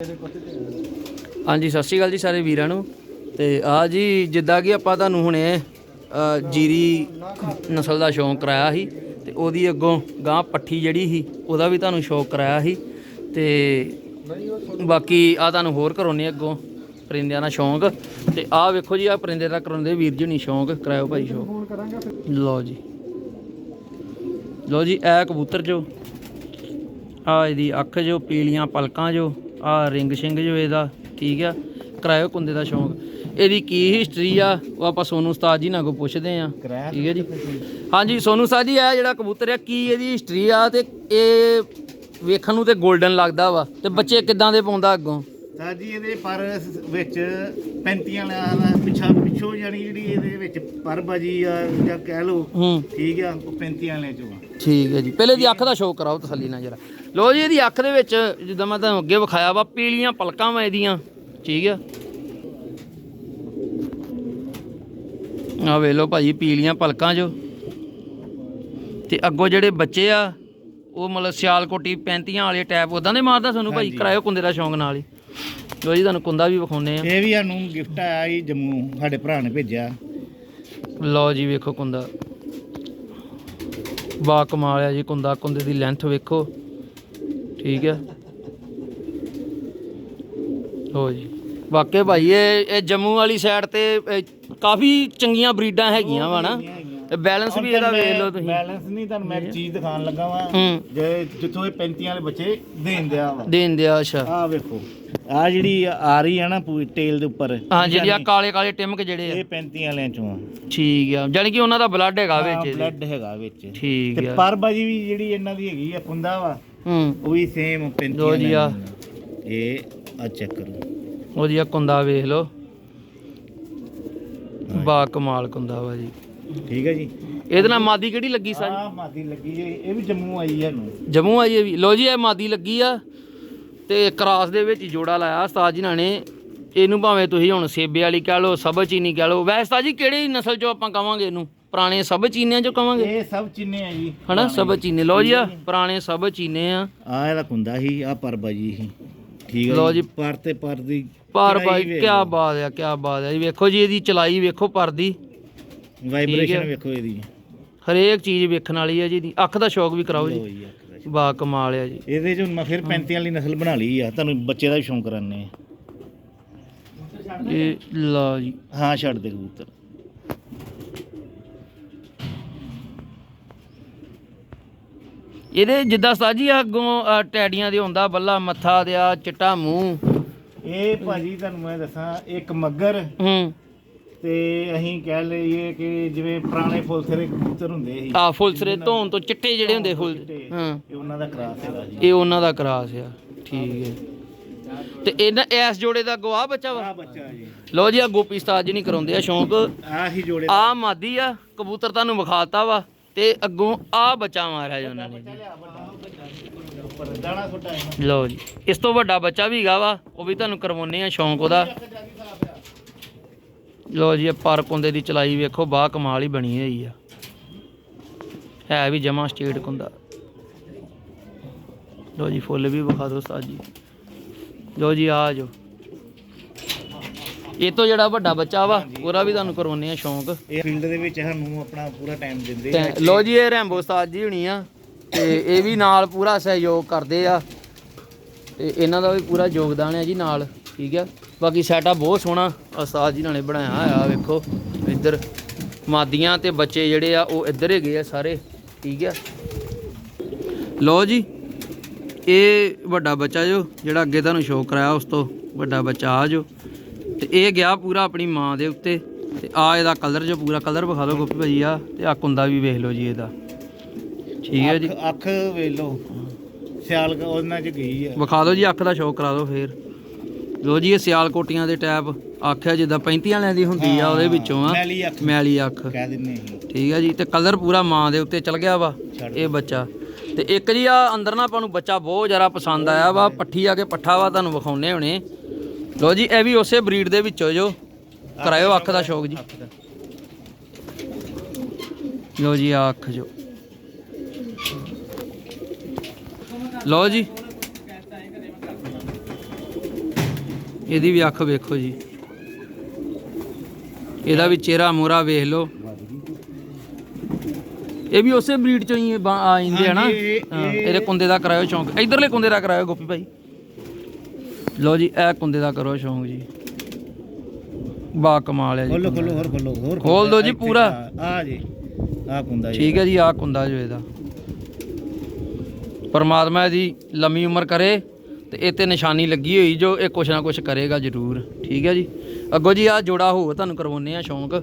ਹਾਂਜੀ, ਸਤਿ ਸ਼੍ਰੀ ਅਕਾਲ ਜੀ ਸਾਰੇ ਵੀਰਾਂ ਨੂੰ। ਤੇ ਆ ਜੀ, ਜਿੱਦਾਂ ਕਿ ਆਪਾਂ ਤੁਹਾਨੂੰ ਹੁਣੇ ਜੀਰੀ ਨਸਲ ਦਾ ਸ਼ੌਂਕ ਕਰਾਇਆ ਸੀ, ਤੇ ਉਹਦੀ ਅੱਗੋਂ ਗਾਂ ਪੱਠੀ ਜਿਹੜੀ ਸੀ, ਉਹਦਾ ਵੀ ਤੁਹਾਨੂੰ ਸ਼ੌਂਕ ਕਰਾਇਆ ਸੀ। ਤੇ ਬਾਕੀ ਆ ਤੁਹਾਨੂੰ ਹੋਰ ਕਰਾਉਣੇ ਅੱਗੋਂ, ਪਰਿੰਦਿਆਂ ਦਾ ਸ਼ੌਂਕ। ਤੇ ਆਹ ਵੇਖੋ ਜੀ ਆ ਪਰਿੰਦੇ ਦਾ ਕਰਾਉਂਦੇ ਵੀਰ ਜੀ ਨਹੀਂ ਸ਼ੌਂਕ, ਕਰਾਇਓ ਭਾਈ ਸ਼ੌਂਕ। ਲਓ ਜੀ। ਲਓ ਜੀ, ਇਹ ਕਬੂਤਰ ਜੋ ਆ ਇਹਦੀ ਅੱਖ ਜੋ, ਪੀਲੀਆਂ ਪਲਕਾਂ ਜੋ ਆ ਰਿੰਗ ਸ਼ਿੰਗ ਜੋ ਇਹਦਾ ਠੀਕ ਆ? ਕਰਾਇਓ ਕੁੰਦੇ ਦਾ ਸ਼ੌਂਕ। ਇਹਦੀ ਕੀ ਹਿਸਟਰੀ ਆ ਉਹ ਆਪਾਂ ਸੋਨੂ ਉਸਤਾਦ ਜੀ ਨਾਲ ਕੋ ਪੁੱਛਦੇ ਆ। ਠੀਕ ਹੈ ਜੀ? ਹਾਂਜੀ ਸੋਨੂ ਉਸਤਾਦ ਜੀ ਇਹ ਜਿਹੜਾ ਕਬੂਤਰ ਆ ਕੀ ਇਹਦੀ ਹਿਸਟਰੀ ਆ ਤੇ ਇਹ ਵੇਖਣ ਨੂੰ ਤੇ 골ਡਨ ਲੱਗਦਾ ਵਾ। ਤੇ ਬੱਚੇ ਕਿੱਦਾਂ ਦੇ ਪਾਉਂਦਾ ਅੱਗੋਂ? ਤਾਂ ਜੀ ਇਹਦੇ ਪਰ ਵਿੱਚ 35 ਵਾਲਾ ਪਿੱਛਾ ਪਿੱਛੋਂ ਜਾਨੀ ਜਿਹੜੀ ਇਹਦੇ ਵਿੱਚ ਪਰਬਾਜੀ ਆ ਜਾਂ ਕਹਿ ਲਓ ਹੂੰ। ਠੀਕ ਆ ਉਹ 35 ਵਾਲੇ ਚੋਂ ਆ। ਠੀਕ ਹੈ ਜੀ। ਪਹਿਲੇ ਦੀ ਅੱਖ ਦਾ ਸ਼ੌਕ ਕਰਾਓ ਤਸੱਲੀ ਨਾਲ ਜਰਾ। ਲੋ ਜੀ ਇਹਦੀ ਅੱਖ ਦੇ ਵਿੱਚ ਜਿੱਦਾਂ ਮੈਂ ਤੁਹਾਨੂੰ ਅੱਗੇ ਵਿਖਾਇਆ ਵਾ ਪੀਲੀਆਂ ਪਲਕਾਂ ਵਾ ਇਹਦੀਆਂ। ਠੀਕ ਆ। ਆ ਵੇ ਲੋ ਭਾਜੀ ਪੀਲੀਆਂ ਪਲਕਾਂ ਜੋ। ਤੇ ਅੱਗੋਂ ਜਿਹੜੇ ਬੱਚੇ ਆ ਉਹ ਮਤਲਬ ਸਿਆਲਕੋਟੀ 35 ਵਾਲੇ ਟੈਪ ਉਦਾਂ ਦੇ ਮਾਰਦਾ ਤੁਹਾਨੂੰ ਭਾਈ? ਕਰਾਇਓ ਕੁੰਦੇ ਦਾ ਸ਼ੌਂਕ ਨਾਲ ਹੀ। ਲੋ ਜੀ ਤੁਹਾਨੂੰ ਕੁੰਦਾ ਵੀ ਵਿਖਾਉਨੇ ਆ। ਇਹ ਵੀ ਸਾਨੂੰ ਗਿਫਟ ਆਇਆ ਜੀ ਜੰਮੂ ਸਾਡੇ ਭਰਾ ਨੇ ਭੇਜਿਆ। ਲਓ ਜੀ ਵੇਖੋ ਕੁੰਦਾ। ਬਾ ਕਮਾਲ ਆ ਜੀ, ਕੁੰਦਾ ਕੁੰਦੇ ਦੀ ਲੈਂਥ ਵੇਖੋ। ਠੀਕ ਹੈ ਲਓ ਜੀ। ਵਾਕੇ ਭਾਈ, ਇਹ ਇਹ ਜੰਮੂ ਵਾਲੀ ਸਾਈਡ ਤੇ, ਇਹ ਕਾਫੀ ਚੰਗੀਆਂ ਬਰੀਡਾਂ ਹੈਗੀਆਂ ਵਾ ਨਾ। ਤੇ ਬੈਲੈਂਸ ਵੀ ਇਹਦਾ ਵੇਖ ਲਓ ਤੁਸੀਂ। ਬੈਲੈਂਸ ਨਹੀਂ ਤੁਹਾਨੂੰ ਮੈਂ ਇੱਕ ਚੀਜ਼ ਦਿਖਾਉਣ ਲੱਗਾ ਵਾਂ। ਹੂੰ। ਜੇ ਜਿੱਥੋਂ ਇਹ 35 ਵਾਲੇ ਬੱਚੇ ਦੇਣ ਦਿਆ ਵਾ। ਦੇਣ ਦਿਆ ਅੱਛਾ। ਆਹ ਵੇਖੋ ਆ ਜਿਹੜੀ ਆ ਰਹੀ ਆ ਨਾ ਪੂਰੀ ਟੇਲ ਦੇ ਉੱਪਰ। ਹਾਂ ਜਿਹੜੀ ਆ ਕਾਲੇ ਕਾਲੇ ਟਿਮਕ ਜਿਹੜੇ ਆ। ਇਹ 35 ਵਾਲਿਆਂ ਚੋਂ ਆ। ਠੀਕ ਆ ਜਾਣੀ ਕਿ ਉਹਨਾਂ ਦਾ ਬਲੱਡ ਹੈਗਾ ਵਿੱਚ ਇਹਦੇ। ਬਲੱਡ ਹੈਗਾ ਵਿੱਚ। ਠੀਕ ਤੇ ਆ। ਪਰਬਾਜੀ ਵੀ ਜਿਹੜੀ ਇਹਨਾਂ ਦੀ ਹੈਗੀ ਆ ਕੁੰਦਾ ਵਾ ਹੂੰ। ਉਹ ਵੀ ਸੇਮ 35 ਲਓ ਜੀ ਆ। ਦੀ। ਇਹ ਆ ਚੈੱਕ ਕਰੋ। ਉਹਦੀ ਆ ਕੁੰਦਾ ਵੇਖ ਲਓ। ਬਾ ਕਮਾਲ ਕੁੰਦਾ ਵਾ ਜੀ। ਠੀਕ ਹੈ ਜੀ। ਇਹਦੇ ਨਾਲ ਮਾਦੀ ਕਿਹੜੀ ਲੱਗੀ ਸਾਰੀ? ਆ ਮਾਦੀ ਲੱਗੀ ਜੇ ਇਹ ਵੀ ਜੰਮੂ ਆਈ ਹੈ ਨੂੰ ਜੰਮੂ ਆਈ ਇਹ ਵੀ। ਲੋ ਜੀ ਇਹ ਮਾਦੀ ਲੱਗੀ ਆ ਤੇ ਕਰਾਸ ਦੇ ਵਿੱਚ ਜੋੜਾ ਲਾਇਆ ਉਸਤਾਦ ਜੀ ਨਾਲ। ਨੇ ਇਹਨੂੰ ਭਾਵੇਂ ਤੁਸੀਂ ਹੁਣ ਸੇਬੇ ਵਾਲੀ ਕਹਿ ਲਓ ਸਭ ਚੀਨੀ ਕਹਿ ਲਓ। ਵੈਸੇ ਤਾਂ ਜੀ ਕਿਹੜੀ ਨਸਲ ਚੋਂ ਆਪਾਂ ਕਵਾਂਗੇ ਇਹਨੂੰ? ਪੁਰਾਣੇ ਸਭ ਚੀਨਿਆਂ ਚੋਂ ਕਵਾਂਗੇ? ਇਹ ਸਭ ਚਿੰਨੇ ਆ ਜੀ। ਹਨਾ ਸਭ ਚੀਨੇ। ਲੋ ਜੀ ਆ ਪੁਰਾਣੇ ਸਭ ਚੀਨੇ ਆ। ਆ ਇਹਦਾ ਕੁੰਦਾ ਸੀ ਆ ਪਰਬਾਜੀ ਸੀ। ਠੀਕ ਹੈ ਲਓ ਜੀ। ਪਰ ਤੇ ਪਰ ਦੀ ਪਰ ਚੜਾਈ ਵੇਖ ਕੀ ਲਓ। ਬਾਤ ਆ ਕੀ ਬਾਤ ਆ। ਜੀ ਵੇਖੋ ਜੀ ਇਹਦੀ ਚਲਾਈ ਵੇਖੋ ਪਰਦੀ ਵਾਈਬ੍ਰੇਸ਼ਨ ਹੈ। ਵੇਖੋ ਇਹਦੀ। ਹਰੇਕ ਚੀਜ਼ ਵੇਖਣ ਵਾਲੀ ਆ ਜੀ ਇਹਦੀ। ਅੱਖ ਦਾ ਸ਼ੌਕ ਵੀ ਕਰਾਓ ਲਓ ਜੀ ਜੀ ਅੱਖ ਦਾ। ਬਾ ਕਮਾਲ ਆ ਜੀ। ਇਹਦੇ ਚੋਂ ਮੈਂ ਫਿਰ 35 ਵਾਲੀ ਨਸਲ ਬਣਾ ਲਈ ਆ। ਤੁਹਾਨੂੰ ਬੱਚੇ ਦਾ ਵੀ ਸ਼ੌਂਕ ਕਰਾਨੇ ਆ। ਇਹ ਲਓ ਜੀ। ਹਾਂ ਛੱਡ ਦੇ ਕਬੂਤਰ। ਇਹਦੇ ਜਿੱਦਾਂ ਸਾਜੀ ਅੱਗੋਂ ਅਹ, ਟੈਡੀਆਂ ਦੇ ਹੁੰਦਾ ਬੱਲਾ ਮੱਥਾ ਦੇ ਆ ਚਿੱਟਾ ਮੂੰਹ। ਇਹ ਭਾਜੀ ਤੁਹਾਨੂੰ ਮੈਂ ਦੱਸਾਂ ਇੱਕ ਮੱਗਰ ਹੂੰ। ਤੇ ਅਸੀਂ ਕਹਿ ਲਈਏ ਕਿ ਜਿਵੇਂ ਪੁਰਾਣੇ ਫੁੱਲਸਰੇ ਕਬੂਤਰ ਹੁੰਦੇ ਸੀ। ਆ ਫੁੱਲਸਰੇ ਧੋਣ ਤੋਂ ਚਿੱਟੇ ਜਿਹੜੇ ਹੁੰਦੇ ਫੁੱਲ ਚਿੱਟੇ, ਹਾਂ। ਇਹ ਉਹਨਾਂ ਦਾ ਕਰਾਸ ਹੈਗਾ ਜੀ। ਇਹ ਉਹਨਾਂ ਦਾ ਕਰਾਸ ਆ ਠੀਕ ਹੈ। ਤੇ ਇਹਨਾਂ ਇਸ ਜੋੜੇ ਦਾ ਗਵਾਹ ਬੱਚਾ ਆ ਵਾ ਬੱਚਾ ਜੀ। ਲੋ ਜੀ ਆ ਗੋਪੀ ਉਸਤਾਦ ਜੀ ਨਹੀਂ ਕਰਾਉਂਦੇ ਆ ਸ਼ੌਂਕ। ਆ ਹੀ ਜੋੜੇ ਆ ਮਾਦੀ ਆ ਕਬੂਤਰ ਤੁਹਾਨੂੰ ਵਿਖਾਤਾ ਵਾ ਤੇ ਅੱਗੋਂ ਆ ਬੱਚਾ ਮਾਰਿਆ ਜੀ ਉਹਨਾਂ ਨੇ। ਦਾਣਾ ਹੈ ਲੋ ਜੀ ਇਸ ਤੋਂ ਵੱਡਾ ਬੱਚਾ ਵੀ ਹੈਗਾ ਵਾ ਉਹ ਵੀ ਤੁਹਾਨੂੰ ਕਰਵਾਉਨੇ ਆ ਸ਼ੌਂਕ ਉਹਦਾ। ਲੋ ਜੀ ਇਹ ਪਰ ਕੁੰਦੇ ਦੀ ਚਲਾਈ ਵੇਖੋ ਬਾਹ ਕਮਾਲ ਹੀ ਬਣੀ ਹੋਈ ਆ। ਹੈ ਵੀ ਜਮਾ ਸਟੇਟ ਕੁੰਦਾ। ਲੋ ਜੀ ਫੁੱਲ ਵੀ ਵਿਖਾ ਦਿਓ ਉਸਤਾਦ ਜੀ। ਲੋ ਜੀ ਆ ਜੋ ਇਹ ਤੋਂ ਜਿਹੜਾ ਵੱਡਾ ਬੱਚਾ ਵਾ ਉਹਦਾ ਵੀ ਤੁਹਾਨੂੰ ਕਰਵਾਉਨੇ ਆ ਸ਼ੌਂਕ। ਇਹ ਫੀਲਡ ਦੇ ਵਿੱਚ ਸਾਨੂੰ ਆਪਣਾ ਪੂਰਾ ਟਾਈਮ ਦਿੰਦੇ ਆ। ਲੋ ਜੀ ਇਹ ਰੈਂਬੋ ਉਸਤਾਦ ਜੀ ਹੁਣੀ ਆ ਤੇ ਇਹ ਵੀ ਨਾਲ ਪੂਰਾ ਸਹਿਯੋਗ ਕਰਦੇ ਆ। ਤੇ ਇਹਨਾਂ ਦਾ ਵੀ ਪੂਰਾ ਯੋਗਦਾਨ ਹੈ ਜੀ ਨਾਲ ਠੀਕ ਆ? ਬਾਕੀ ਸੈਟਅਪ ਬਹੁਤ ਸੋਹਣਾ। ਉਸਤਾਦ ਜੀ ਨੇ ਬਣਾਇਆ ਆ ਵੇਖੋ ਇੱਧਰ ਮਾਦੀਆਂ ਤੇ ਬੱਚੇ ਜਿਹੜੇ ਆ ਉਹ ਇੱਧਰ ਹੈਗੇ ਆ ਸਾਰੇ ਠੀਕ ਆ? ਲੋ ਜੀ ਇਹ ਵੱਡਾ ਬੱਚਾ ਜੋ ਜਿਹੜਾ ਅੱਗੇ ਤੁਹਾਨੂੰ ਸ਼ੋਅ ਕਰਾਇਆ ਉਸ ਤੋਂ ਵੱਡਾ ਬੱਚਾ ਆ ਜੋ। ਤੇ ਇਹ ਗਿਆ ਪੂਰਾ ਆਪਣੀ ਮਾਂ ਦੇ ਉੱਤੇ ਤੇ ਆ ਇਹਦਾ ਕਲਰ ਜੋ ਪੂਰਾ ਕਲਰ ਵਿਖਾ ਦਿਓ ਗੋਪੀ ਭਾਜੀ ਆ ਤੇ ਆ ਕੁੰਦਾ ਵੀ ਵੇਖ ਲਓ ਜੀ ਇਹਦਾ। ਠੀਕ ਹੈ ਜੀ। ਅੱਖ- ਵੇਖ ਲਓ ਸਿਆਲ ਉਹਨਾਂ ਚ ਗਈ ਆ। ਵਿਖਾ ਦਿਓ ਜੀ ਅੱਖ ਦਾ ਸ਼ੌਕ ਕਰਾ ਦਿਓ ਫੇਰ। ਲੋ ਜੀ ਇਹ ਸਿਆਲ ਕੋਟੀਆਂ ਦੇ ਟੈਪ ਆਖਿਆ ਜਿੱਦਾਂ 35 ਵਾਲਿਆਂ ਦੀ ਹੁੰਦੀ ਆ ਉਹਦੇ ਵਿੱਚੋਂ ਆ। ਮੈਲੀ ਅੱਖ। ਮੈਲੀ ਅੱਖ। ਕਹਿ ਦਿੰਨੇ ਅਸੀਂ ਠੀਕ ਹੈ ਜੀ ਤੇ ਕਲਰ ਪੂਰਾ ਮਾਂ ਦੇ ਉੱਤੇ ਚਲ ਗਿਆ ਵਾ ਇਹ ਬੱਚਾ। ਤੇ ਇੱਕ ਜੀ ਆ ਅੰਦਰ ਨਾ ਆਪਾਂ ਨੂੰ ਬੱਚਾ ਬਹੁਤ ਜ਼ਿਆਦਾ ਪਸੰਦ ਆਇਆ ਵਾ ਪੱਠੀ ਆ ਕੇ ਪੱਠਾ ਵਾ ਤੁਹਾਨੂੰ ਵਿਖਾਉਨੇ ਹੋਣੇ। ਲੋ ਜੀ ਇਹ ਵੀ ਉਸੇ ਬਰੀਡ ਦੇ ਵਿੱਚੋਂ ਜੋ। ਕਰਾਇਓ ਅੱਖ ਦਾ ਸ਼ੌਕ ਜੀ। ਲੋ ਜੀ ਆ ਅੱਖ ਜੋ। ਲੋ ਜੀ। ਇਹਦੀ ਵੀ ਅੱਖ ਵੇਖੋ ਜੀ। ਇਹਦਾ ਵੀ ਚਿਹਰਾ ਮੂਰਾ ਵੇਖ ਲਓ। ਇਹ ਵੀ ਉਸੇ ਬਰੀਡ ਚੋਂ ਹੀ ਇਹ ਬਾ- ਆ ਜਾਂਦੇ ਆ ਨਾ। ਹਾਂਜੀ, ਇਹ- ਹਾਂ, ਇਹ- ਇਹਦੇ ਕੁੰਦੇ ਦਾ ਕਰਾਇਓ ਸ਼ੌਂਕ। ਇਧਰਲੇ ਕੁੰਦੇ ਦਾ ਕਰਾਇਓ ਗੋਪੀ ਭਾਈ। ਲਓ ਜੀ ਇਹ ਕੁੰਦੇ ਦਾ ਕਰੋ ਸ਼ੌਂਕ ਜੀ। ਬਾ ਕਮਾਲ ਹੈ ਜੀ। ਖੋਲੋ ਖੋਲੋ ਹੋਰ ਖੋਲੋ ਹੋਰ ਖੋਲ। ਦਿਓ ਜੀ ਪੂਰਾ। ਆ ਜੀ ਆ ਕੁੰਦਾ ਜੀ ਠੀਕ ਹੈ ਜੀ ਆ ਕੁੰਦਾ ਜੋ ਇਹਦਾ। ਪਰਮਾਤਮਾ ਇਹਦੀ ਲੰਮੀ ਉਮਰ ਕਰੇ। ਤੇ ਇਹ ਤੇ ਨਿਸ਼ਾਨੀ ਲੱਗੀ ਹੋਈ ਜੋ ਇਹ ਕੁਛ ਨਾ ਕੁਛ ਕਰੇਗਾ ਜ਼ਰੂਰ। ਠੀਕ ਹੈ ਜੀ? ਅੱਗੋ ਜੀ ਆ ਜੋੜਾ ਹੋ ਤੁਹਾਨੂੰ ਕਰਵਾਉਨੇ ਆ ਸ਼ੌਂਕ।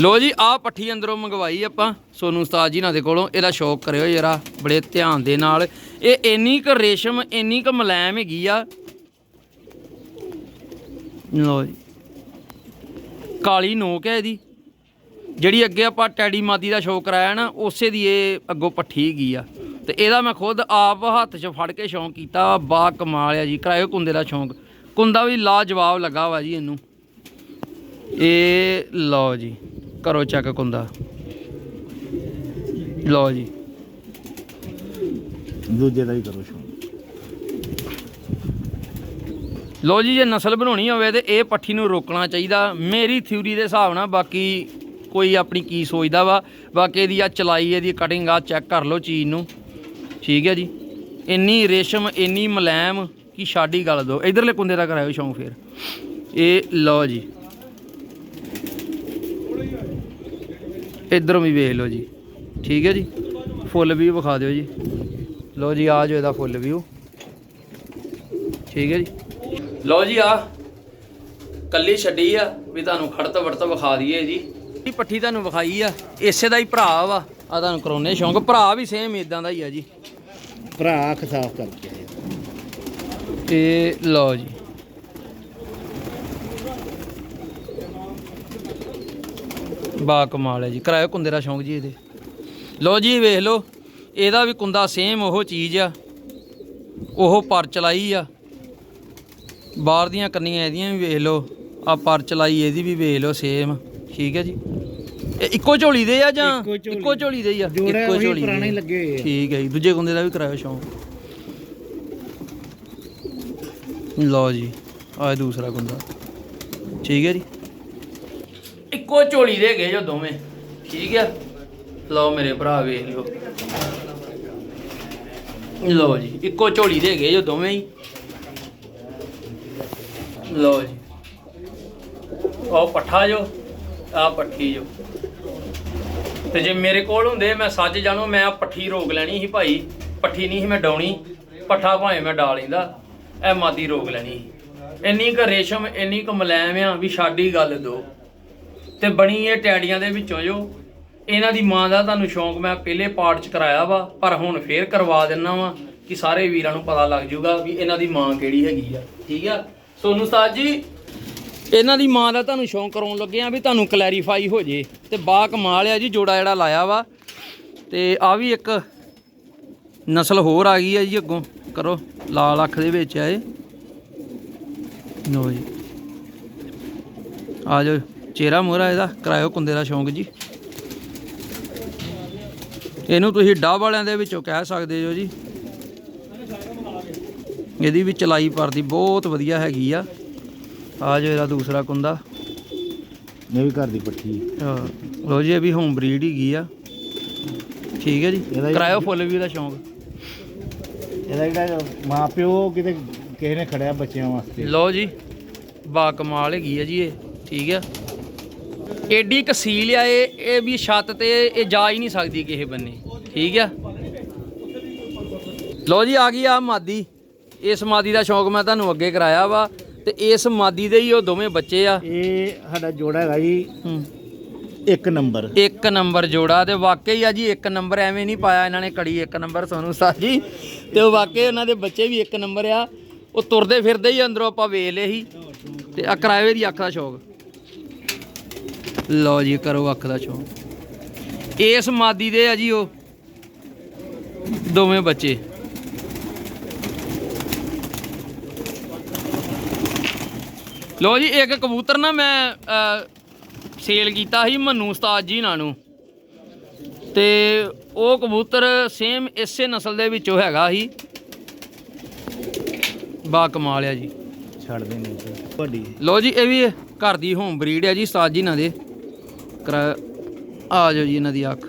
ਲੋ ਜੀ ਆ ਪੱਠੀ ਅੰਦਰੋਂ ਮੰਗਵਾਈ ਆਪਾਂ ਸੋਨੂ ਉਸਤਾਦ ਜੀ ਨਾਲ ਦੇ ਕੋਲੋਂ। ਇਹਦਾ ਸ਼ੌਕ ਕਰਿਓ ਜਰਾ, ਬੜੇ ਧਿਆਨ ਦੇ ਨਾਲ। ਇਹ ਇੰਨੀ ਕੁ ਰੇਸ਼ਮ, ਇੰਨੀ ਕੁ ਮੁਲਾਇਮ ਹੈਗੀ ਆ। ਲੋ ਜੀ। ਕਾਲੀ ਨੋਕ ਹੈ ਇਹਦੀ। ਜਿਹੜੀ ਅੱਗੇ ਆਪਾਂ ਟੈਡੀ ਮਾਦੀ ਦਾ ਸ਼ੌਕ ਕਰਾਇਆ ਨਾ, ਉਸੇ ਦੀ ਇਹ ਅੱਗੋਂ ਪੱਠੀ ਹੈਗੀ ਆ। ਤੇ ਇਹਦਾ ਮੈਂ ਖੁਦ ਆਪ ਹੱਥ 'ਚ ਫੜ ਕੇ ਸ਼ੌਂਕ ਕੀਤਾ ਬਾ ਕਮਾਲ ਆ ਜੀ ਕਰਾਇਓ ਕੁੰਦੇ ਦਾ ਸ਼ੌਂਕ। ਕੁੰਦਾ ਵੀ ਲਾਜਵਾਬ ਲੱਗਾ ਵਾ ਜੀ ਇਹਨੂੰ। ਇਹ ਲਓ ਜੀ ਕਰੋ ਚੈੱਕ ਕੁੰਦਾ। ਲਓ ਜੀ। ਦੂਜੇ ਦਾ ਵੀ ਕਰੋ ਸ਼ੌਂਕ। ਲੋ ਜੀ ਜੇ ਨਸਲ ਬਣਾਉਣੀ ਹੋਵੇ ਤੇ ਇਹ ਪੱਠੀ ਨੂੰ ਰੋਕਣਾ ਚਾਹੀਦਾ। ਮੇਰੀ ਥਿਊਰੀ ਦੇ ਹਿਸਾਬ ਨਾਲ ਬਾਕੀ ਕੋਈ ਆਪਣੀ ਕੀ ਸੋਚਦਾ ਵਾ। ਬਾਕੀ ਇਹਦੀ ਆ ਚਲਾਈ ਇਹਦੀ ਕਟਿੰਗ ਆ ਚੈੱਕ ਕਰ ਲਓ ਚੀਜ਼ ਨੂੰ। ਠੀਕ ਹੈ ਜੀ। ਇੰਨੀ ਰੇਸ਼ਮ, ਇੰਨੀ ਮੁਲਾਇਮ ਕਿ ਛਾਡੀ ਗੱਲ ਦੋ। ਇਧਰਲੇ ਕੁੰਦੇ ਦਾ ਕਰਾਇਓ ਸ਼ੌਂਕ ਫੇਰ। ਇਹ ਲਓ ਜੀ। ਇਧਰੋਂ ਵੀ ਵੇਖ ਲਓ ਜੀ। ਠੀਕ ਹੈ ਜੀ। ਫੁੱਲ ਵੀ ਵਿਖਾ ਦਿਓ ਜੀ। ਲਓ ਜੀ, ਆ ਜੋ ਇਹਦਾ ਫੁੱਲ ਵਿਊ ਠੀਕ ਹੈ ਜੀ। ਲਓ ਜੀ, ਆ। ਕੱਲੀ ਛੱਡੀ ਆ। ਵੀ ਤੁਹਾਨੂੰ ਖੜਤ ਵੜਤ ਵਿਖਾ ਦਈਏ ਜੀ। ਇਹ ਪੱਠੀ ਤੁਹਾਨੂੰ ਵਿਖਾਈ ਆ। ਇਸੇ ਦਾ ਹੀ ਭਰਾ ਵਾ। ਆ ਤੁਹਾਨੂੰ ਕਰਾਉਨੇ ਸ਼ੌਂਕ। ਭਰਾ ਵੀ ਸੇਮ ਇਦਾਂ ਦਾ ਹੀ ਆ ਜੀ। ਭਰਾ ਅੱਖ ਸਾਫ਼ ਕਰਕੇ ਆਏ ਤੇ ਲਓ ਜੀ। ਬਾ ਕਮਾਲ ਹੈ ਜੀ। ਕਰਾਇਓ ਕੁੰਦੇ ਦਾ ਸ਼ੌਂਕ ਜੀ ਇਹਦੇ। ਲਓ ਜੀ, ਵੇਖ ਲਓ। ਇਹਦਾ ਵੀ ਕੁੰਦਾ ਸੇਮ ਉਹ ਚੀਜ਼ ਆ। ਉਹ ਪਰ ਚਲਾਈ ਆ। ਬਾਹਰ ਦੀਆਂ ਕੰਨੀਆਂ ਇਹਦੀਆਂ ਵੀ ਵੇਖ ਲਓ। ਆ ਪਰ ਚਲਾਈ ਇਹਦੀ ਵੀ ਵੇਖ ਲਓ ਸੇਮ ਠੀਕ ਹੈ ਜੀ। ਇਹ ਇੱਕੋ ਝੋਲੀ ਦੇ ਆ ਜਾਂ ਇੱਕੋ ਝੋਲੀ। ਇੱਕੋ ਝੋਲੀ ਦੇ ਹੀ ਆ? ਜੋੜਾ ਇੱਕੋ ਉਹੀ ਦੇ ਪੁਰਾਣੇ ਆ। ਲੱਗੇ ਹੋਏ ਆ। ਠੀਕ ਹੈ ਜੀ ਦੂਜੇ ਕੁੰਦੇ ਦਾ ਵੀ ਕਰਾਇਓ ਸ਼ੌਂਕ। ਲਓ ਜੀ ਆ ਦੂਸਰਾ ਕੁੰਦਾ ਠੀਕ ਹੈ ਜੀ? ਇੱਕੋ ਝੋਲੀ ਦੇ ਗਏ ਜੋ ਦੋਵੇਂ। ਠੀਕ ਹੈ ਲਓ ਮੇਰੇ ਭਰਾ ਵੇਖ ਲਿਓ। ਲਓ ਜੀ ਇੱਕੋ ਝੋਲੀ ਦੇ ਗਏ ਜੋ ਦੋਵੇਂ ਹੀ। ਲਓ ਜੀ। ਉਹ ਪੱਠਾ ਜੋ ਆ ਪੱਠੀ ਜੋ। ਤੇ ਜੇ ਮੇਰੇ ਕੋਲ ਹੁੰਦੇ, ਮੈਂ ਸੱਚ ਜਾਣੋ, ਮੈਂ ਆਹ ਪੱਠੀ ਰੋਕ ਲੈਣੀ ਸੀ ਭਾਈ। ਪੱਠੀ ਨਹੀਂ ਸੀ ਮੈਂ ਡਾਉਣੀ, ਪੱਠਾ ਭਾਵੇਂ ਮੈਂ ਡਾ ਲੈਂਦਾ, ਇਹ ਮਾਦੀ ਰੋਕ ਲੈਣੀ ਸੀ। ਇੰਨੀ ਕੁ ਰੇਸ਼ਮ, ਇੰਨੀ ਕੁ ਮਲੈਮ ਆ ਵੀ ਸਾਡੀ ਗੱਲ ਦੋ। ਤੇ ਬਣੀ ਇਹ ਟੈਡੀਆਂ ਦੇ ਵਿੱਚੋਂ ਜੋ। ਇਹਨਾਂ ਦੀ ਮਾਂ ਦਾ ਤੁਹਾਨੂੰ ਸ਼ੌਂਕ ਮੈਂ ਪਹਿਲੇ ਪਾਰਟ ਚ ਕਰਾਇਆ ਵਾ, ਪਰ ਹੁਣ ਫੇਰ ਕਰਵਾ ਦਿੰਨਾ ਵਾ ਕਿ ਸਾਰੇ ਵੀਰਾਂ ਨੂੰ ਪਤਾ ਲੱਗ ਜਾਊਗਾ ਵੀ ਇਹਨਾਂ ਦੀ ਮਾਂ ਕਿਹੜੀ ਹੈਗੀ ਆ। ਠੀਕ ਆ? ਸੋਨੂ ਸਾਜ ਜੀ ਇਹਨਾਂ ਦੀ ਮਾਂ ਦਾ ਤੁਹਾਨੂੰ ਸ਼ੌਂਕ ਕਰਾਉਣ ਲੱਗੇ ਆ ਵੀ ਤੁਹਾਨੂੰ ਕਲੈਰੀਫਾਈ ਹੋ ਜੇ ਤੇ ਬਾ ਕਮਾਲ ਆ ਜੀ, ਜੋੜਾ ਜਿਹੜਾ ਲਾਇਆ ਵਾ। ਤੇ ਆ ਵੀ ਇੱਕ ਨਸਲ ਹੋਰ ਆ ਗਈ ਆ ਜੀ ਅੱਗੋਂ। ਕਰੋ, ਲਾਲ ਅੱਖ ਦੇ ਵਿੱਚ ਆ ਇਹ। ਲੋ ਜੀ। ਆ ਜਾਓ, ਚਿਹਰਾ ਮੋਹਰਾ ਇਹਦਾ, ਕਰਾਇਓ ਕੁੰਦੇ ਦਾ ਸ਼ੌਂਕ ਜੀ। ਇਹਨੂੰ ਤੁਸੀਂ ਡੱਬ ਵਾਲਿਆਂ ਦੇ ਵਿੱਚੋਂ ਕਹਿ ਸਕਦੇ ਹੋ ਜੀ। ਇਹਦੀ ਵੀ ਚਲਾਈ ਪਰਦੀ ਬਹੁਤ ਵਧੀਆ ਹੈਗੀ ਆ। ਆ ਜੋ ਇਹਦਾ ਦੂਸਰਾ ਕੁੰਦਾ। ਇਹ ਵੀ ਘਰ ਦੀ ਪੱਠੀ। ਹਾਂ, ਲਓ ਜੀ ਇਹ ਵੀ ਹੋਮ ਬਰੀਡ ਹੈਗੀ ਆ। ਠੀਕ ਹੈ ਜੀ। ਇਹਦਾ ਕਰਾਇਓ ਫੁੱਲ ਵੀ ਦਾ ਸ਼ੌਂਕ। ਇਹਦਾ ਜਿਹੜਾ ਮਾਂ ਪਿਓ ਕਿਤੇ ਕਿਸੇ ਨੇ ਖੜਿਆ ਬੱਚਿਆਂ ਵਾਸਤੇ। ਲਓ ਜੀ ਬਾ ਕਮਾਲ ਹੈਗੀ ਆ ਜੀ ਇਹ। ਠੀਕ ਆ। ਏਡੀ ਕਸੀਲ ਆ ਇਹ ਇਹ ਵੀ ਛੱਤ ਤੇ ਇਹ ਜਾ ਹੀ ਨਹੀਂ ਸਕਦੀ ਕਿਸੇ ਬੰਨੇ। ਠੀਕ ਆ। ਲਓ ਜੀ ਆ ਗਈ ਆ ਮਾਦੀ। ਇਸ ਮਾਦੀ ਦਾ ਸ਼ੌਂਕ ਮੈਂ ਤੁਹਾਨੂੰ ਅੱਗੇ ਕਰਾਇਆ ਵਾ। ਤੇ ਇਸ ਮਾਦੀ ਦੇ ਹੀ ਉਹ ਦੋਵੇਂ ਬੱਚੇ ਆ। ਇਹ ਸਾਡਾ ਜੋੜਾ ਹੈਗਾ ਜੀ। ਹੂੰ। ਇੱਕ ਨੰਬਰ। ਇੱਕ ਨੰਬਰ ਜੋੜਾ ਤੇ ਵਾਕਈ ਆ ਜੀ ਇੱਕ ਨੰਬਰ ਐਵੇਂ ਨਹੀਂ ਪਾਇਆ ਇਹਨਾਂ ਨੇ ਕੜੀ ਇੱਕ ਨੰਬਰ ਸੋਨੂੰ ਸਾਹਿਬ ਜੀ। ਤੇ ਉਹ ਵਾਕਈ ਉਹਨਾਂ ਦੇ ਬੱਚੇ ਵੀ ਇੱਕ ਨੰਬਰ ਆ। ਉਹ ਤੁਰਦੇ ਫਿਰਦੇ ਹੀ ਅੰਦਰੋਂ ਆਪਾਂ ਵੇਖ ਲਏ ਸੀ। ਤੇ ਆ ਕਰਾਵੇ ਦੀ ਅੱਖ ਦਾ ਸ਼ੌਕ। ਲਓ ਜੀ ਕਰੋ ਅੱਖ ਦਾ ਸ਼ੌਕ। ਇਸ ਮਾਦੀ ਦੇ ਆ ਜੀ ਉਹ। ਦੋਵੇਂ ਬੱਚੇ। ਲਓ ਜੀ ਇੱਕ ਕਬੂਤਰ ਨਾ ਮੈਂ ਸੇਲ ਕੀਤਾ ਸੀ ਮੰਨੂ ਉਸਤਾਦ ਜੀ ਨਾਲ ਨੂੰ। ਤੇ ਉਹ ਕਬੂਤਰ ਸੇਮ ਇਸੇ ਨਸਲ ਦੇ ਵਿੱਚੋਂ ਹੈਗਾ ਸੀ। ਬਾ ਕਮਾਲ ਆ ਜੀ। ਛੱਡਦੇ ਨੇ ਵੱਡੀ ਲੋ ਜੀ ਇਹ ਵੀ ਘਰ ਦੀ ਹੋਮ ਬਰੀਡ ਹੈ ਜੀ ਉਸਤਾਦ ਜੀ ਇਹਨਾਂ ਦੇ। ਆ ਜਾਓ ਜੀ ਇਹਨਾਂ ਦੀ ਅੱਖ।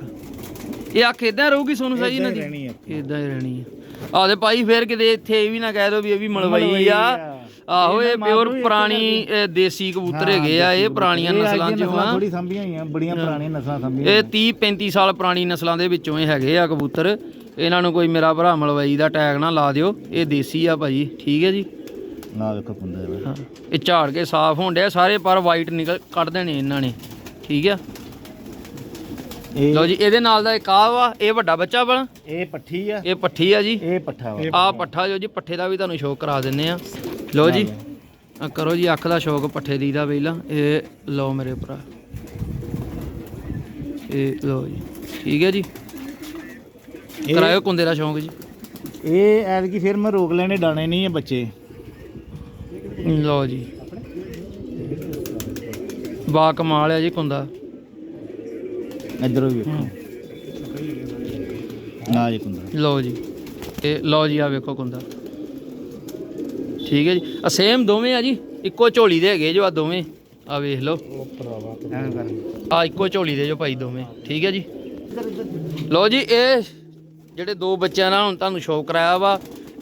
ਇਹ ਅੱਖ ਇਦਾਂ ਰਹੂਗੀ ਸੋਨੂੰ ਸਾਜੀ ਇਹਨਾਂ ਏਦਾਂ ਹੀ ਦੀ? ਆ। ਇਦਾਂ ਹੀ ਰਹਿਣੀ ਆ। ਆਦੇ ਭਾਈ ਫੇਰ ਕਿਤੇ ਇੱਥੇ ਇਹ ਵੀ ਨਾ ਕਹਿ ਦੋ ਵੀ ਇਹ ਵੀ ਮਲਵਈ ਆ। ਆ। ਆਹੋ ਇਹ ਪਿਓਰ ਪੁਰਾਣੀ ਇਹ ਦੇਸੀ ਕਬੂਤਰ ਹੈਗੇ ਆ ਇਹ ਪੁਰਾਣੀਆਂ ਨਸਲਾਂ ਚੋਂ ਆ। ਥੋੜੀ ਸੰਭੀਆਂ ਹੋਈਆਂ ਬੜੀਆਂ ਪੁਰਾਣੀਆਂ ਨਸਲਾਂ ਸੰਭੀਆਂ ਇਹ 30 35 ਸਾਲ ਪੁਰਾਣੀ ਨਸਲਾਂ ਦੇ ਵਿੱਚੋਂ ਇਹ ਹੈਗੇ ਆ ਕਬੂਤਰ। ਇਹਨਾਂ ਨੂੰ ਕੋਈ ਮੇਰਾ ਭਰਾ ਮਲਵਈ ਦਾ ਟੈਗ ਨਾ ਲਾ ਦਿਓ। ਇਹ ਦੇਸੀ ਆ ਭਾਜੀ ਠੀਕ ਹੈ ਜੀ? ਨਾ ਵੇਖੋ ਹਾਂ। ਇਹ ਝਾੜ ਕੇ ਸਾਫ਼ ਹੋਣ ਡਿਆ ਸਾਰੇ ਪਰ ਵਾਈਟ ਨਿਕਲ ਕੱਢ ਦੇਣੇ ਇਹਨਾਂ ਨੇ। ਠੀਕ ਆ? ਇਹ ਲਓ ਜੀ ਇਹਦੇ ਨਾਲ ਦਾ ਇੱਕ ਆ ਵਾ ਇਹ ਵੱਡਾ ਬੱਚਾ ਬਣ ਇਹ ਪੱਠੀ ਆ। ਇਹ ਪੱਠੀ ਆ ਜੀ। ਇਹ ਪੱਠਾ ਵਾ। ਆ ਪੱਠਾ ਜੋ ਜੀ ਪੱਠੇ ਦਾ ਵੀ ਤੁਹਾਨੂੰ ਸ਼ੌਕ ਕਰਾ ਦਿੰਨੇ ਆ। ਲਓ ਜੀ। ਆ ਕਰੋ ਜੀ ਅੱਖ ਦਾ ਸ਼ੌਕ ਪੱਠੇ ਦੀ ਦਾ ਪਹਿਲਾਂ ਇਹ ਲਓ ਮੇਰੇ ਭਰਾ। ਇਹ ਲਓ ਜੀ। ਠੀਕ ਹੈ ਜੀ। ਕਰਾਇਓ ਕੁੰਦੇ ਦਾ ਸ਼ੌਕ ਜੀ। ਇਹ ਐਤਕੀ ਫਿਰ ਮੈਂ ਰੋਕ ਲੈਣੇ ਡਾਣੇ ਨਹੀਂ ਇਹ ਬੱਚੇ। ਲਓ ਜੀ। ਬਾ ਕਮਾਲ ਆ ਜੀ ਕੁੰਦਾ। ਇਧਰੋਂ ਵੀ ਵੇਖੋ। ਨਾ ਜੀ ਕੁੰਦਾ। ਲਓ ਜੀ। ਇਹ ਲਓ ਜੀ ਆ ਵੇਖੋ ਕੁੰਦਾ। ਠੀਕ ਹੈ ਜੀ। ਆ ਸੇਮ ਦੋਵੇਂ ਆ ਜੀ। ਇੱਕੋ ਝੋਲੀ ਦੇ ਹੈਗੇ ਜੋ ਆ ਦੋਵੇਂ। ਆ ਵੇਖ ਲਓ। ਆ ਇੱਕੋ ਝੋਲੀ ਦੇ ਜੋ ਭਾਈ ਦੋਵੇਂ। ਠੀਕ ਹੈ ਜੀ। ਲਓ ਜੀ ਇਹ ਜਿਹੜੇ ਦੋ ਬੱਚਿਆਂ ਨਾਲ ਹੁਣ ਤੁਹਾਨੂੰ ਸ਼ੌਕ ਕਰਾਇਆ ਵਾ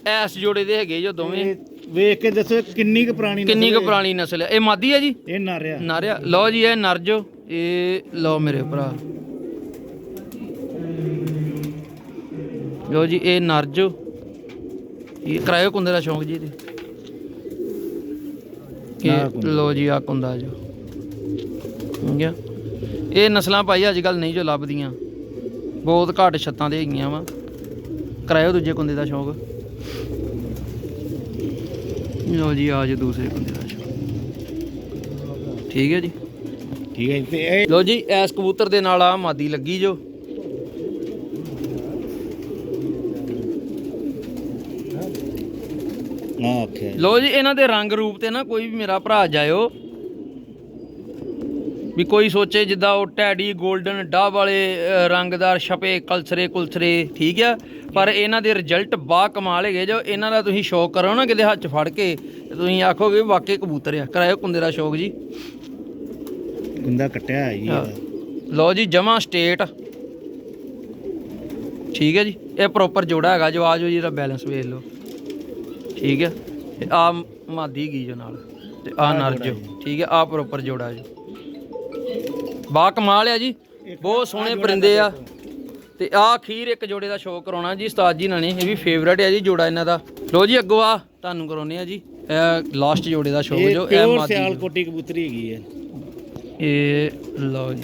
ਐਸ ਜੋੜੇ ਦੇ ਹੈਗੇ ਜੋ ਦੋਵੇਂ। ਵੇਖ ਕੇ ਦੱਸੋ ਕਿੰਨੀ ਕੁ ਪੁਰਾਣੀ ਕਿੰਨੀ ਕੁ? ਪੁਰਾਣੀ ਨਸਲ ਹੈ। ਇਹ ਮਾਦੀ ਹੈ ਜੀ? ਇਹ ਨਾਰਿਆ। ਨਾਰਿਆ। ਲਓ ਜੀ ਇਹ ਨਰਜੋ ਇਹ ਲਓ ਮੇਰੇ ਭਰਾ। ਲਓ ਜੀ ਇਹ ਨਰਜੋ ਇਹ ਕਰਾਇਓ ਕੁੰਦੇ ਦਾ ਸ਼ੌਂਕ ਜੀ ਇਹਦੇ। ਕੁੰਦਾ। ਲਓ ਜੀ ਆ ਕੁੰਦਾ ਜੋ। ਹੋ? ਗਿਆ ਇਹ ਨਸਲਾਂ ਭਾਈ ਅੱਜ ਕੱਲ ਨਹੀਂ ਜੋ ਲੱਭਦੀਆਂ। ਬਹੁਤ ਘੱਟ ਛੱਤਾਂ ਦੇ ਹੈਗੀਆਂ ਵਾ। ਕਰਾਇਓ ਦੂਜੇ ਕੁੰਦੇ ਦਾ ਸ਼ੌਂਕ। ਲਓ ਜੀ ਆ ਜੋ ਦੂਸਰੇ ਕੁੰਦੇ ਦਾ ਸ਼ੌਂਕ। ਠੀਕ ਹੈ ਜੀ? ਠੀਕ ਹੈ ਤੇ ਲੋ ਜੀ ਐਸ ਕਬੂਤਰ ਦੇ ਨਾਲ ਆ ਮਾਦੀ ਲੱਗੀ ਜੋ। ਨਾ ਆਖਿਆ ਲੋ ਜੀ ਇਹਨਾਂ ਦੇ ਰੰਗ ਰੂਪ ਤੇ ਨਾ ਕੋਈ ਵੀ ਮੇਰਾ ਭਰਾ ਜਾਇਓ। ਵੀ ਕੋਈ ਸੋਚੇ ਜਿੱਦਾਂ ਉਹ ਟੈਡੀ 골ਡਨ ਡਾਬ ਵਾਲੇ ਅ, ਰੰਗਦਾਰ ਛਪੇ ਕਲਸਰੇ ਕੁਲਸਰੇ ਠੀਕ ਆ? ਪਰ ਇਹਨਾਂ ਦੇ ਰਿਜ਼ਲਟ ਬਾ ਕਮਾਲ ਹੈਗੇ ਜੋ ਇਹਨਾਂ ਦਾ ਤੁਸੀਂ ਸ਼ੌਕ ਕਰੋ ਨਾ ਕਿਤੇ ਹੱਥ 'ਚ ਫੜ ਕੇ ਤੇ ਤੁਸੀਂ ਆਖੋਗੇ ਵਾਕਈ ਕਬੂਤਰ ਆ। ਕਰਾਇਓ ਕੁੰਦੇ ਦਾ ਸ਼ੌਕ ਜੀ। ਕੁੰਦਾ ਕੱਟਿਆ ਹੈ ਜੀ ਇਹਦਾ। ਲਓ ਜੀ ਜਮਾ ਸਟੇਟ ਠੀਕ ਹੈ ਜੀ ਇਹ ਪ੍ਰੋਪਰ ਜੋੜਾ ਹੈਗਾ। ਜੋ ਆਜੋ ਜੀ ਇਹਦਾ ਬੈਲੈਂਸ ਵੇਖ ਲਓ। ਠੀਕ ਹੈ? ਤੇ ਆ ਮਾਦੀ ਗਈ ਜੋ ਨਾਲ। ਤੇ ਆ ਨਰ ਜੋ। ਠੀਕ ਹੈ? ਆ ਪ੍ਰੋਪਰ ਜੋੜਾ ਜੀ। ਬਾ ਕਮਾਲ ਆ ਜੀ। ਬਹੁਤ ਸੋਹਣੇ ਪਰਿੰਦੇ ਆ। ਤੇ ਆ ਅਖੀਰ ਇੱਕ ਜੋੜੇ ਦਾ ਸ਼ੋਅ ਕਰਾਉਣਾ ਜੀ ਉਸਤਾਦ ਜੀ ਨਾਲ ਨੇ ਇਹ ਵੀ ਫੇਵਰਟ ਹੈ ਜੀ ਜੋੜਾ ਇਹਨਾਂ ਦਾ। ਲਓ ਜੀ ਅੱਗੋਂ ਆ ਤੁਹਾਨੂੰ ਕਰਾਉਨੇ ਆ ਜੀ। ਇਹ ਲਾਸਟ ਜੋੜੇ ਦਾ ਸ਼ੋਅ ਜੋ ਇਹ ਮਾਦੀ ਸਿਆਲ। ਕੋਟੀ ਕਬੂਤਰੀ ਹੈਗੀ ਹੈ। ਇਹ ਲਓ ਜੀ।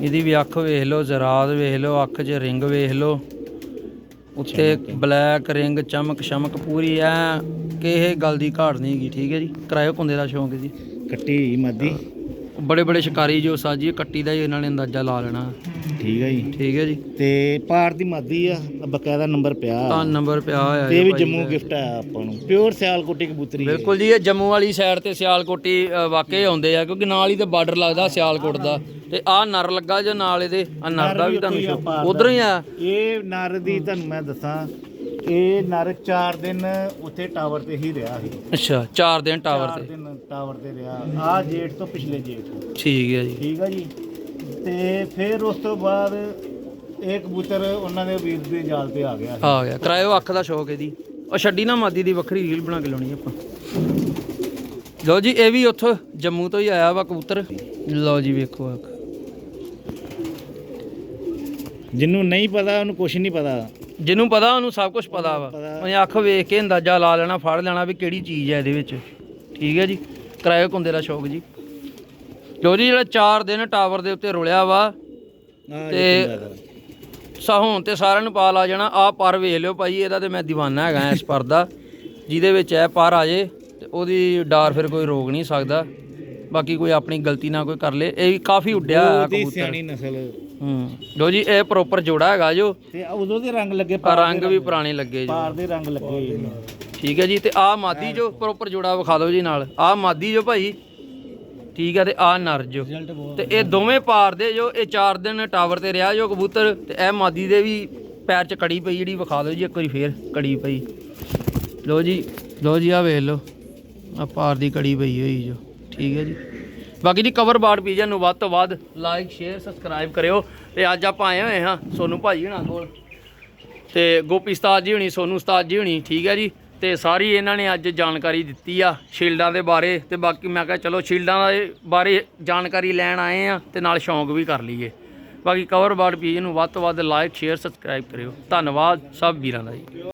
ਇਹਦੀ ਵੀ ਅੱਖ ਵੇਖ ਲਓ ਜ਼ਰਾਦ ਵੇਖ ਲਓ ਅੱਖ 'ਚ ਰਿੰਗ ਵੇਖ ਲਓ। ਉੱਤੇ ਬਲੈਕ ਰਿੰਗ ਚਮਕ ਸ਼ਮਕ ਪੂਰੀ ਐ। ਕਿਸੇ ਗੱਲ ਦੀ ਘਾਟ ਨਹੀਂ ਹੈਗੀ ਠੀਕ ਹੈ ਜੀ? ਕਰਾਇਓ ਕੁੰਦੇ ਦਾ ਸ਼ੌਂਕ ਜੀ। ਕੱਟੀ ਮਾਦੀ। ਬੜੇ ਬੜੇ ਸ਼ਿਕਾਰੀ ਜੋ ਸਾਜੀ ਕੱਟੀ ਦਾ ਹੀ ਇਹਨਾਂ ਨੇ ਅੰਦਾਜ਼ਾ ਲਾ ਲੈਣਾ। ਠੀਕ ਹੈ ਜੀ? ਠੀਕ ਹੈ ਜੀ। ਤੇ ਪਾਰ ਦੀ ਮਾਦੀ ਆ ਬਕਾਇਦਾ ਨੰਬਰ ਪਿਆ। ਤਾਂ ਨੰਬਰ ਪਿਆ ਹੋਇਆ ਤੇ ਇਹ ਵੀ ਭਾਈ ਜੰਮੂ। ਗਿਫਟ ਆਇਆ ਆਪਾਂ ਨੂੰ। ਪਿਓਰ ਸਿਆਲ ਕੋਟੀ ਕਬੂਤਰੀ ਹੈ ਬਿਲਕੁਲ ਜੀ ਇਹ ਜੰਮੂ ਵਾਲੀ ਸਾਈਡ ਤੇ ਸਿਆਲਕੋਟੀ ਅ, ਵਾਕਈ ਆਉਂਦੇ ਆ ਕਿਉਂਕਿ ਨਾਲ ਹੀ ਤੇ ਬਾਰਡਰ ਲੱਗਦਾ ਸਿਆਲਕੋਟ ਦਾ। ਤੇ ਆ ਨਰ ਲੱਗਾ ਜੋ ਨਾਲ ਇਹਦੇ ਆ ਨਰ ਦਾ ਵੀ ਤੁਹਾਨੂੰ ਸ਼ੌਕ ਉਧਰੋਂ ਹੀ ਆ। ਇਹ ਨਰ ਦੀ ਤੁਹਾਨੂੰ ਮੈਂ ਦੱਸਾਂ ਇਹ ਨਰ 4 ਦਿਨ ਉੱਥੇ ਟਾਵਰ ਤੇ ਹੀ ਰਿਹਾ ਸੀ। ਅੱਛਾ 4 ਦਿਨ ਟਾਵਰ ਚਾਰ ਤੇ। ਦਿਨ ਟਾਵਰ ਤੇ ਰਿਹਾ। ਆ ਜੇਠ ਤੋਂ ਪਿਛਲੇ ਜੇਠ ਠੀਕ ਹੈ ਜੀ। ਠੀਕ ਆ ਜੀ? ਤੇ ਫਿਰ ਉਸ ਤੋਂ ਬਾਅਦ ਇਹ ਕਬੂਤਰ ਉਹਨਾਂ ਦੇ ਵੀਰ ਦੇ ਜਾਲ ਤੇ ਆ ਗਿਆ ਆ ਗਿਆ। ਕਰਾਇਓ ਅੱਖ ਦਾ ਸ਼ੌਕ ਇਹਦੀ। ਉਹ ਛੱਡੀ ਨਾ ਮਾਦੀ ਦੀ ਵੱਖਰੀ ਰੀਲ ਬਣਾ ਕੇ ਲਾਉਣੀ ਆਪਾਂ। ਲਓ ਜੀ ਇਹ ਵੀ ਉੱਥੋਂ ਜੰਮੂ ਤੋਂ ਹੀ ਆਇਆ ਵਾ ਕਬੂਤਰ। ਲਓ ਜੀ ਵੇਖੋ ਅੱਖ। ਜਿਹਨੂੰ ਨਹੀਂ ਪਤਾ ਉਹਨੂੰ ਕੁਝ ਨਹੀਂ ਪਤਾ। ਜਿਹਨੂੰ ਪਤਾ ਉਹਨੂੰ ਸਭ ਕੁਝ ਪਤਾ ਵਾ। ਉਹਨੇ ਅੱਖ ਵੇਖ ਕੇ ਅੰਦਾਜ਼ਾ ਲਾ ਲੈਣਾ ਫੜ ਲੈਣਾ ਵੀ ਕਿਹੜੀ ਚੀਜ਼ ਹੈ ਇਹਦੇ ਵਿੱਚ। ਠੀਕ ਹੈ ਜੀ। ਕਰਾਇਓ ਕੁੰਦੇ ਦਾ ਸ਼ੌਕ ਜੀ। ਲਓ ਜੀ ਜਿਹੜਾ 4 ਦਿਨ ਟਾਵਰ ਦੇ ਉੱਤੇ ਰੁਲਿਆ ਵਾ ਤੇ- ਜੀ ਕੁੰਡਾ ਦਾ। ਸਾ ਹੁਣ ਤੇ ਸਾਰਿਆਂ ਨੂੰ ਪਾ ਲਾ ਜਾਣਾ। ਆ ਪਰ ਵੇਖ ਲਿਓ ਭਾਈ ਇਹਦਾ ਤੇ ਮੈਂ دیਵਾਨਾ ਹੈਗਾ ਇਸ ਪਰ ਦਾ ਜਿਹਦੇ ਵਿੱਚ ਇਹ ਪਰ ਆ ਜੇ ਤੇ ਉਹਦੀ ਡਾਰ ਫਿਰ ਕੋਈ ਰੋਕ ਨਹੀਂ ਸਕਦਾ। ਬਾਕੀ ਕੋਈ ਆਪਣੀ ਗਲਤੀ ਨਾ ਕੋਈ ਕਰ ਲੇ ਇਹ ਵੀ ਕਾਫੀ ਉੱਡਿਆ ਕਬੂਤਰ। ਸਿਆਣੀ ਨਸਲ। ਹੂੰ ਲੋ ਜੀ ਇਹ ਪ੍ਰੋਪਰ ਜੋੜਾ ਹੈਗਾ ਜੋ। ਤੇ ਉਦੋਂ ਦੇ ਰੰਗ ਲੱਗੇ ਪਰ ਰੰਗ ਵੀ ਪੁਰਾਣੇ ਲੱਗੇ ਜੀ। ਪਾਰ ਦੇ ਰੰਗ ਲੱਗੇ। ਠੀਕ ਹੈ ਜੀ ਤੇ ਆ ਮਾਦੀ ਜੋ ਪ੍ਰੋਪਰ ਜੋੜਾ ਵਿਖਾ ਦਿਓ ਜੀ ਨਾਲ। ਆ ਮਾਦੀ ਜੋ ਭਾਈ ਠੀਕ ਹੈ ਤੇ ਆ ਨਰ ਜੋ। ਤੇ ਇਹ ਦੋਵੇਂ ਪਾਰ ਦੇ ਜੋ ਇਹ 4 ਦਿਨ ਟਾਵਰ ਤੇ ਰਿਹਾ ਜੋ ਕਬੂਤਰ ਤੇ ਇਹ ਮਾਦੀ ਦੇ ਵੀ ਪੈਰ 'ਚ ਕੜੀ ਪਈ ਜਿਹੜੀ ਵਿਖਾ ਦਿਓ ਜੀ ਇੱਕ ਵਾਰੀ ਫੇਰ ਕੜੀ ਪਈ। ਲੋ ਜੀ ਲੋ ਜੀ ਆ ਵੇਖ ਲਓ। ਆ ਪਾਰ ਦੀ ਕੜੀ ਪਈ ਹੋਈ ਜੋ ਠੀਕ ਹੈ ਜੀ। ਬਾਕੀ ਜੀ ਕਵਰ ਬਾੜ ਪੀਜਨ ਨੂੰ ਵੱਧ ਤੋਂ ਵੱਧ ਲਾਈਕ ਸ਼ੇਅਰ ਸਬਸਕ੍ਰਾਈਬ ਕਰਿਓ। ਤੇ ਅੱਜ ਆਪਾਂ ਆਏ ਹੋਏ ਹਾਂ ਸੋਨੂ ਭਾਜੀ ਹੁਣਾਂ ਕੋਲ। ਤੇ ਗੋਪੀ ਉਸਤਾਦ ਜੀ ਹੁਣੀ ਸੋਨੂ ਉਸਤਾਦ ਜੀ ਹੁਣੀ ਠੀਕ ਹੈ ਜੀ। ਤੇ ਸਾਰੀ ਇਹਨਾਂ ਨੇ ਅੱਜ ਜਾਣਕਾਰੀ ਦਿੱਤੀ ਆ ਸ਼ੀਲਡਾਂ ਦੇ ਬਾਰੇ ਤੇ ਬਾਕੀ ਮੈਂ ਕਿਹਾ ਚਲੋ ਸ਼ੀਲਡਾਂ ਦੇ ਬਾਰੇ ਜਾਣਕਾਰੀ ਲੈਣ ਆਏ ਆ ਤੇ ਨਾਲ ਸ਼ੌਂਕ ਵੀ ਕਰ ਲਈਏ। ਬਾਕੀ ਕਵਰ ਬਾੜ ਪੀਜ ਨੂੰ ਵੱਧ ਤੋਂ ਵੱਧ ਲਾਈਕ ਸ਼ੇਅਰ ਸਬਸਕ੍ਰਾਈਬ ਕਰਿਓ। ਧੰਨਵਾਦ ਸਭ ਵੀਰਾਂ ਦਾ ਜੀ।